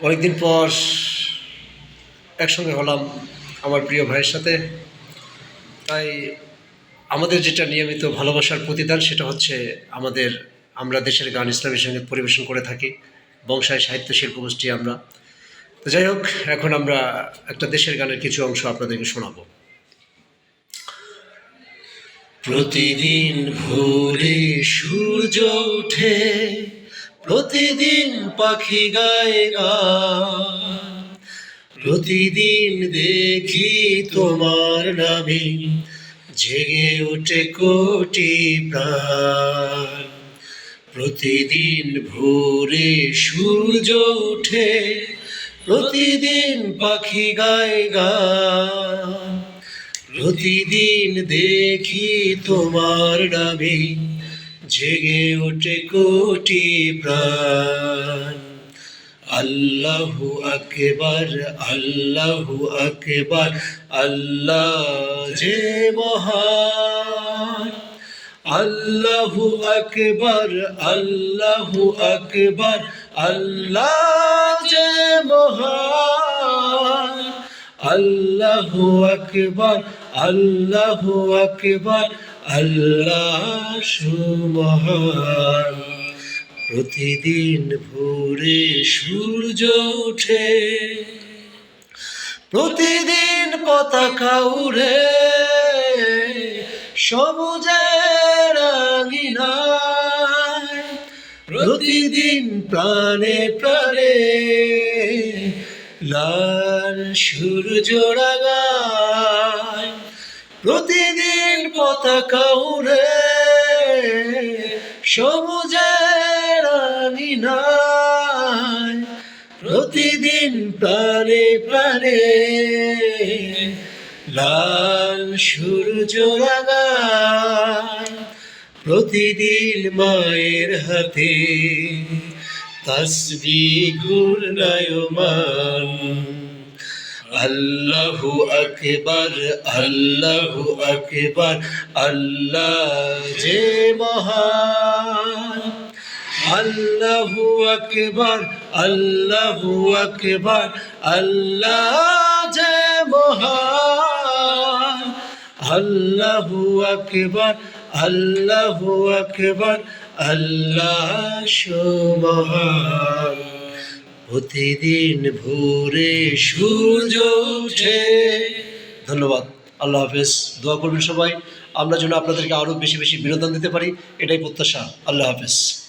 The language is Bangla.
অনেকদিন পর একসঙ্গে হলাম আমার প্রিয় ভাইয়ের সাথে। তাই আমাদের যেটা নিয়মিত ভালোবাসার প্রতিদান সেটা হচ্ছে আমাদের, আমরা দেশের গান, ইসলামী সংগীত পরিবেশন করে থাকি। বংশায় সাহিত্য শিল্প গোষ্ঠী আমরা। তো যাই হোক, এখন আমরা একটা দেশের গানের কিছু অংশ আপনাদেরকে শোনাবো। প্রতিদিন ভোরে সূর্য ওঠে প্রতিদিন পাখি গায়ে প্রতিদিন দেখি তোমার নামে জেগে ওঠে কোটি প্রাণ। প্রতিদিন ভোরে সূর্য ওঠে, প্রতিদিন পাখি গায়ে গান প্রতিদিন দেখি তোমার নামে জেগে ওঠে কোটি প্রাণ। আল্লাহু আকবার আল্লাহু আকবার, আল্লাহ যে মহান। আল্লাহু আকবার আল্লাহু আকবার, আল্লাহ যে মহান। আল্লাহু আকবার আল্লাহু আকবার আল্লাহ সুমহান। প্রতিদিন ভোরে সূর্য ওঠে। প্রতিদিন পতাকা উড়ে। সবুজের প্রতিদিন প্রাণে প্রাণে লাল সূর্য রাগায়। প্রতিদিন পতাকা উড়ে সবুজের আঙিনায় প্রতিদিন প্রাণে প্রাণে লাল সূর্য রাগায় প্রতিদিন মায়ের হাতে তসবি ঘূর্ণায়মান আল্লাহু আকবার আল্লাহু আকবার, আল্লাহ যে মহান। আল্লাহু আকবার আল্লাহু আকবার, আল্লাহ যে মহান। আল্লাহু আকবার আল্লাহু আকবার, আল্লাহ সুমহান প্রতিদিন ভোরে সূর্য উঠে ধন্যবাদ। আল্লাহ হাফেজ। দোয়া করবেন সবাই। আমরা যেন আপনাদেরকে আরও বেশি বেশি বিনোদন দিতে পারি, এটাই প্রত্যাশা। আল্লাহ হাফেজ।